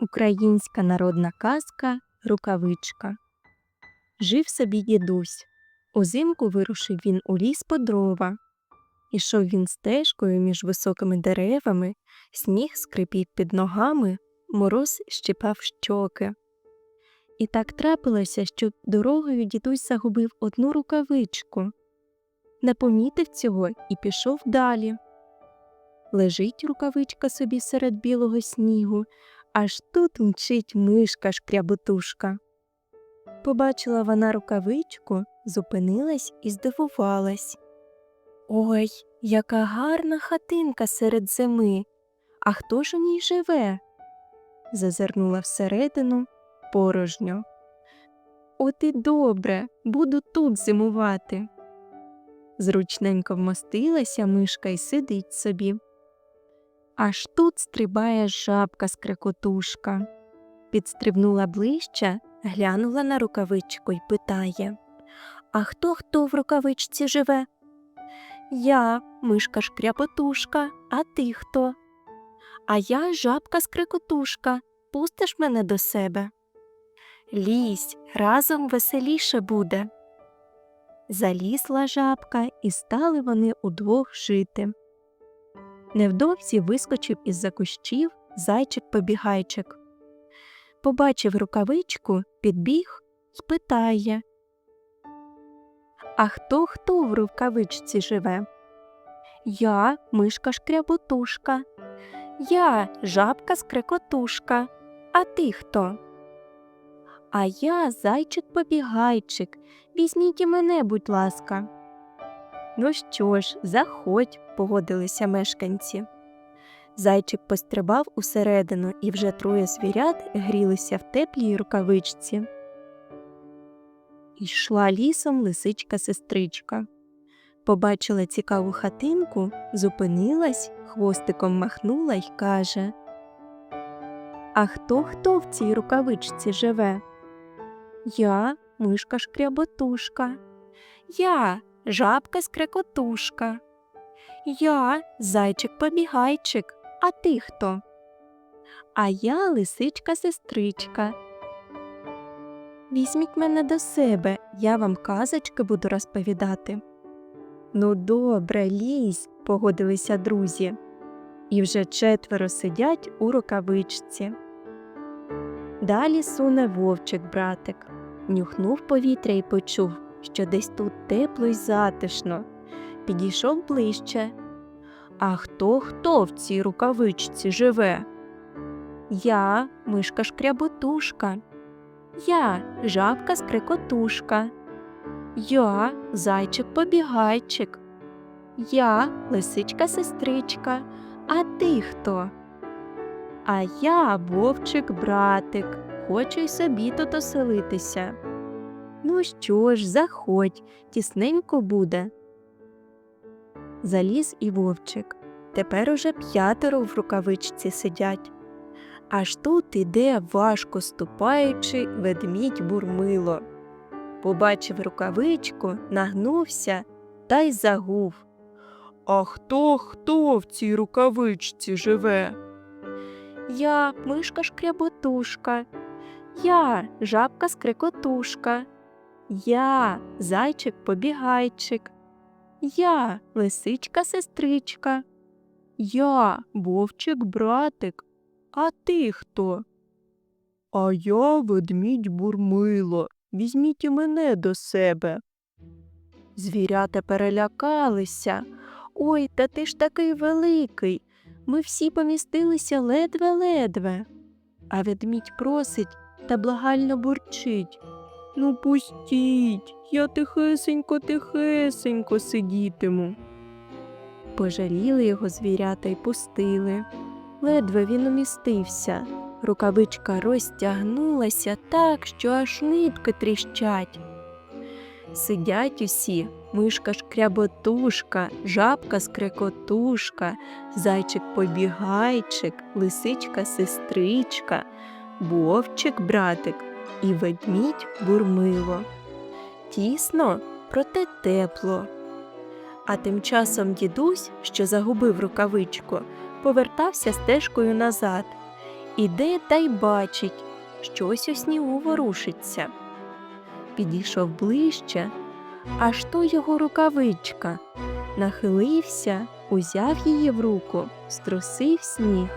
Українська народна казка Рукавичка. Жив собі дідусь. Узимку вирушив він у ліс по дрова. Ішов він стежкою між високими деревами, сніг скрипів під ногами, мороз щипав щоки. І так трапилося, що дорогою дідусь загубив одну рукавичку. Не помітив цього і пішов далі. Лежить рукавичка собі серед білого снігу, аж тут мчить мишка шкряботушка. Побачила вона рукавичку, зупинилась і здивувалась. Ой, яка гарна хатинка серед зими. А хто ж у ній живе? Зазирнула всередину порожньо. От і добре, буду тут зимувати. Зручненько вмостилася мишка і сидить собі. Аж тут стрибає жабка скрекотушка. Підстрибнула ближче, глянула на рукавичку й питає А хто хто в рукавичці живе? Я, мишка шкряпотушка, а ти хто? А я жабка скрикотушка. Пустиш мене до себе? Лізь, разом веселіше буде. Залізла жабка, і стали вони удвох жити. Невдовзі вискочив із за кущів зайчик-побігайчик. Побачив рукавичку, підбіг й питає А хто хто в рукавичці живе? Я мишка шкряботушка, я жабка скрекотушка. А ти хто? А я зайчик-побігайчик. Візьміть і мене, будь ласка. Ну що ж, заходь, погодилися мешканці. Зайчик пострибав усередину, і вже троє звірят грілися в теплій рукавичці. Йшла лісом лисичка сестричка. Побачила цікаву хатинку, зупинилась, хвостиком махнула й каже А хто хто в цій рукавичці живе? Я мишка шкряботушка. Я жабка скрекотушка. Я зайчик-побігайчик, а ти хто? А я лисичка сестричка. Візьміть мене до себе, я вам казочки буду розповідати. Ну, добре, лізь, погодилися друзі. І вже четверо сидять у рукавичці. Далі суне вовчик братик, нюхнув повітря і почув, що десь тут тепло й затишно. Підійшов ближче. А хто хто в цій рукавичці живе? Я мишка шкряботушка. Я жабка скрикотушка. Я зайчик-побігайчик. Я лисичка сестричка. А ти хто? А я вовчик братик. Хочу й собі тут оселитися. Ну що ж, заходь, тісненько буде. Заліз і вовчик. Тепер уже п'ятеро в рукавичці сидять. Аж тут іде, важко ступаючи, ведмідь бурмило. Побачив рукавичку, нагнувся та й загув. А хто хто в цій рукавичці живе? Я мишка шкряботушка, я жабка скрикотушка, я зайчик побігайчик, я лисичка сестричка, я вовчик братик. А ти хто? А я ведмідь бурмило. Візьміть і мене до себе. Звірята перелякалися. Ой, та ти ж такий великий. Ми всі помістилися ледве-ледве. А ведмідь просить та благально бурчить. Ну, пустіть, я тихесенько, тихесенько сидітиму. Пожаліли його звірята й пустили. Ледве він умістився. Рукавичка розтягнулася так, що аж нитки тріщать. Сидять усі мишка шкряботушка, жабка скрекотушка, зайчик побігайчик, лисичка сестричка, вовчик братик і ведмідь бурмило. Тісно, проте тепло. А тим часом дідусь, що загубив рукавичку, повертався стежкою назад Іде та й бачить, щось у снігу ворушиться. Підійшов ближче, аж то його рукавичка. Нахилився, узяв її в руку, струсив сніг,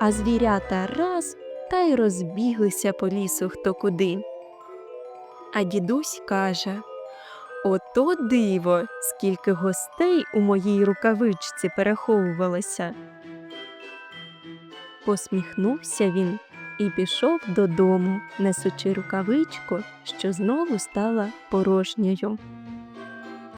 а звірята раз та й розбіглися по лісу хто куди. А дідусь каже Ото диво, скільки гостей у моїй рукавичці переховувалося. Посміхнувся він і пішов додому, несучи рукавичку, що знову стала порожньою.